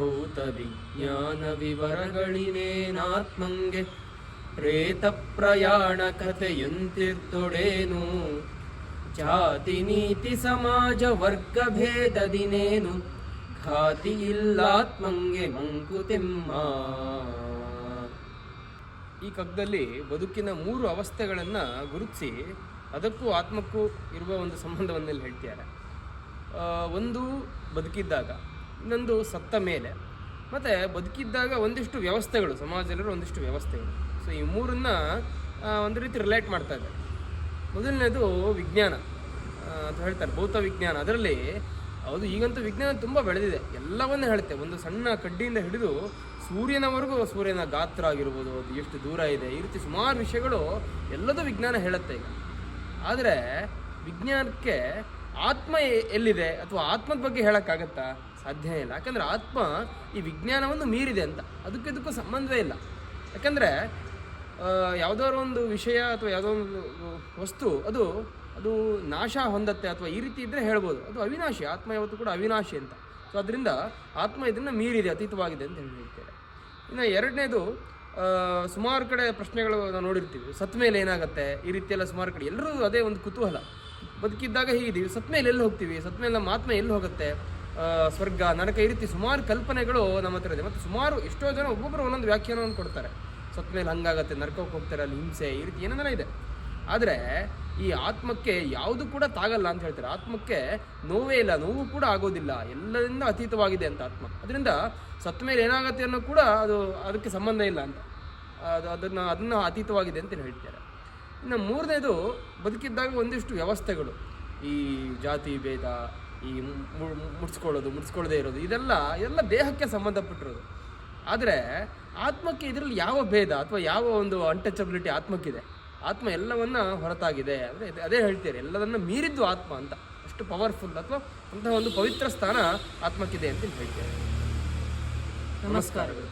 ಭೂತ ವಿಜ್ಞಾನ ವಿವರಗಳಿನೇನಾತ್ಮಂಗೆ ಪ್ರೇತ ಪ್ರಯಾಣ ಕಥೆಯಂತಿರ್ತೊಡೇನು ಜಾತಿ ನೀತಿ ಸಮಾಜ ವರ್ಗ ಭೇದದಿನೇನು ಖಾತಿ ಇಲ್ಲಾತ್ಮಂಗೆ ಮಂಕುತಿಮ್ಮ. ಈ ಕಗ್ಗದಲ್ಲಿ ಬದುಕಿನ ಮೂರು ಅವಸ್ಥೆಗಳನ್ನು ಗುರುತಿಸಿ ಅದಕ್ಕೂ ಆತ್ಮಕ್ಕೂ ಇರುವ ಒಂದು ಸಂಬಂಧವನ್ನೆಲ್ಲ ಹೇಳ್ತಿದ್ದಾರೆ. ಒಂದು ಬದುಕಿದ್ದಾಗ. ಇನ್ನೊಂದು ಸತ್ತ ಮೇಲೆ. ಮತ್ತು ಬದುಕಿದ್ದಾಗ ಒಂದಿಷ್ಟು ವ್ಯವಸ್ಥೆಗಳು ಸಮಾಜದಲ್ಲಿರೋ ಒಂದಿಷ್ಟು ವ್ಯವಸ್ಥೆಗಳು. ಸೊ ಈ ಮೂರನ್ನ ಒಂದು ರೀತಿ ರಿಲೇಟ್ ಮಾಡ್ತಾ ಇದ್ದಾರೆ ಮೊದಲನೇದು ವಿಜ್ಞಾನ. ಅಂತ ಹೇಳ್ತಾರೆ, ಭೌತ ವಿಜ್ಞಾನ. ಅದರಲ್ಲಿ, ಹೌದು, ಈಗಂತೂ ವಿಜ್ಞಾನ ತುಂಬ ಬೆಳೆದಿದೆ. ಎಲ್ಲವನ್ನೂ ಹೇಳುತ್ತೆ. ಒಂದು ಸಣ್ಣ ಕಡ್ಡಿಯಿಂದ ಹಿಡಿದು ಸೂರ್ಯನವರೆಗೂ ಸೂರ್ಯನ ಗಾತ್ರ ಆಗಿರ್ಬೋದು, ಅದು ಎಷ್ಟು ದೂರ ಇದೆ, ಈ ರೀತಿ ಸುಮಾರು ವಿಷಯಗಳು ಎಲ್ಲದೂ ವಿಜ್ಞಾನ ಹೇಳುತ್ತೆ ಈಗ. ಆದರೆ, ವಿಜ್ಞಾನಕ್ಕೆ ಆತ್ಮ ಎಲ್ಲಿದೆ ಅಥವಾ ಆತ್ಮದ ಬಗ್ಗೆ ಹೇಳೋಕ್ಕಾಗತ್ತಾ? ಸಾಧ್ಯ ಇಲ್ಲ. ಯಾಕಂದರೆ ಆತ್ಮ ಈ ವಿಜ್ಞಾನವನ್ನು ಮೀರಿದೆ ಅಂತ. ಅದಕ್ಕೆ ಇದಕ್ಕೂ ಸಂಬಂಧವೇ ಇಲ್ಲ. ಯಾಕಂದರೆ ಯಾವುದಾದ್ರು ಒಂದು ವಿಷಯ ಅಥವಾ ಯಾವುದೋ ಒಂದು ವಸ್ತು, ಅದು ಅದು ನಾಶ ಹೊಂದತ್ತೆ ಅಥವಾ ಈ ರೀತಿ ಇದ್ದರೆ ಹೇಳ್ಬೋದು. ಅದು ಅವಿನಾಶಿ. ಆತ್ಮ ಯಾವತ್ತೂ ಕೂಡ ಅವಿನಾಶಿ ಅಂತ. ಸೊ ಅದರಿಂದ ಆತ್ಮ ಇದನ್ನು ಮೀರಿದೆ, ಅತೀತವಾಗಿದೆ ಅಂತ ಹೇಳಿ ಹೇಳ್ತಾರೆ ಇನ್ನು ಎರಡನೇದು ಸುಮಾರು ಕಡೆ ಪ್ರಶ್ನೆಗಳು ನಾವು ನೋಡಿರ್ತೀವಿ. ಸತ್ ಮೇಲೆ ಏನಾಗುತ್ತೆ? ಈ ರೀತಿಯೆಲ್ಲ ಸುಮಾರು ಕಡೆ. ಎಲ್ಲರೂ ಅದೇ ಒಂದು ಕುತೂಹಲ. ಬದುಕಿದ್ದಾಗ ಹೀಗಿದ್ದೀವಿ ಸತ್ಮೇಲೆ ಎಲ್ಲಿ ಹೋಗ್ತೀವಿ? ಸತ್ಮೇಲೆ ನಮ್ಮ ಆತ್ಮ ಎಲ್ಲಿ ಹೋಗುತ್ತೆ? ಸ್ವರ್ಗ, ನರಕ ಈ ರೀತಿ ಸುಮಾರು ಕಲ್ಪನೆಗಳು ನಮ್ಮ ಹತ್ರ ಇದೆ. ಮತ್ತು ಸುಮಾರು ಎಷ್ಟೋ ಜನ ಒಬ್ಬೊಬ್ಬರು ಒಂದೊಂದು ವ್ಯಾಖ್ಯಾನವನ್ನು ಕೊಡ್ತಾರೆ. ಸತ್ಮೇಲೆ ಹಂಗಾಗತ್ತೆ, ನರಕಕ್ಕೆ ಹೋಗ್ತಾರೆ, ಅಲ್ಲಿ ಹಿಂಸೆ ಈ ರೀತಿ ಏನೇನೋ ಇದೆ. ಆದರೆ ಈ ಆತ್ಮಕ್ಕೆ ಯಾವುದು ಕೂಡ ತಾಗಲ್ಲ ಅಂತ ಹೇಳ್ತಾರೆ. ಆತ್ಮಕ್ಕೆ ನೋವೇ ಇಲ್ಲ, ನೋವು ಕೂಡ ಆಗೋದಿಲ್ಲ. ಎಲ್ಲದರಿಂದ ಅತೀತವಾಗಿದೆ ಅಂತ ಆತ್ಮ. ಅದರಿಂದ ಸತ್ಮೇಲೆ ಏನಾಗುತ್ತೆ ಅನ್ನೋ ಕೂಡ ಅದು ಅದಕ್ಕೆ ಸಂಬಂಧ ಇಲ್ಲ ಅಂತ. ಅದು ಅದನ್ನು ಅದನ್ನು ಅತೀತವಾಗಿದೆ ಅಂತ ಹೇಳ್ತಾರೆ. ಇನ್ನು ಮೂರನೇದು ಬದುಕಿದ್ದಾಗ ಒಂದಿಷ್ಟು ವ್ಯವಸ್ಥೆಗಳು. ಈ ಜಾತಿ ಭೇದ, ಈ ಮುಡ್ಸ್ಕೊಳ್ಳೋದು, ಮುಡ್ಸ್ಕೊಳ್ಳದೆ ಇರೋದು, ಇದೆಲ್ಲ ಇದೆಲ್ಲ ದೇಹಕ್ಕೆ ಸಂಬಂಧಪಟ್ಟಿರೋದು. ಆದರೆ ಆತ್ಮಕ್ಕೆ ಇದರಲ್ಲಿ ಯಾವ ಭೇದ ಅಥವಾ ಯಾವ ಒಂದು ಅನ್ಟಚಬಿಲಿಟಿ ಆತ್ಮಕ್ಕಿದೆ? ಆತ್ಮ ಎಲ್ಲವನ್ನ ಹೊರತಾಗಿದೆ. ಅಂದರೆ ಅದೇ ಹೇಳ್ತೀರಿ ಎಲ್ಲದನ್ನ ಮೀರಿದ್ದು ಆತ್ಮ ಅಂತ. ಅಷ್ಟು ಪವರ್ಫುಲ್ ಅಥವಾ ಅಂತಹ ಒಂದು ಪವಿತ್ರ ಸ್ಥಾನ ಆತ್ಮಕ್ಕಿದೆ ಅಂತ ಹೇಳ್ತೇವೆ ನಮಸ್ಕಾರಗಳು.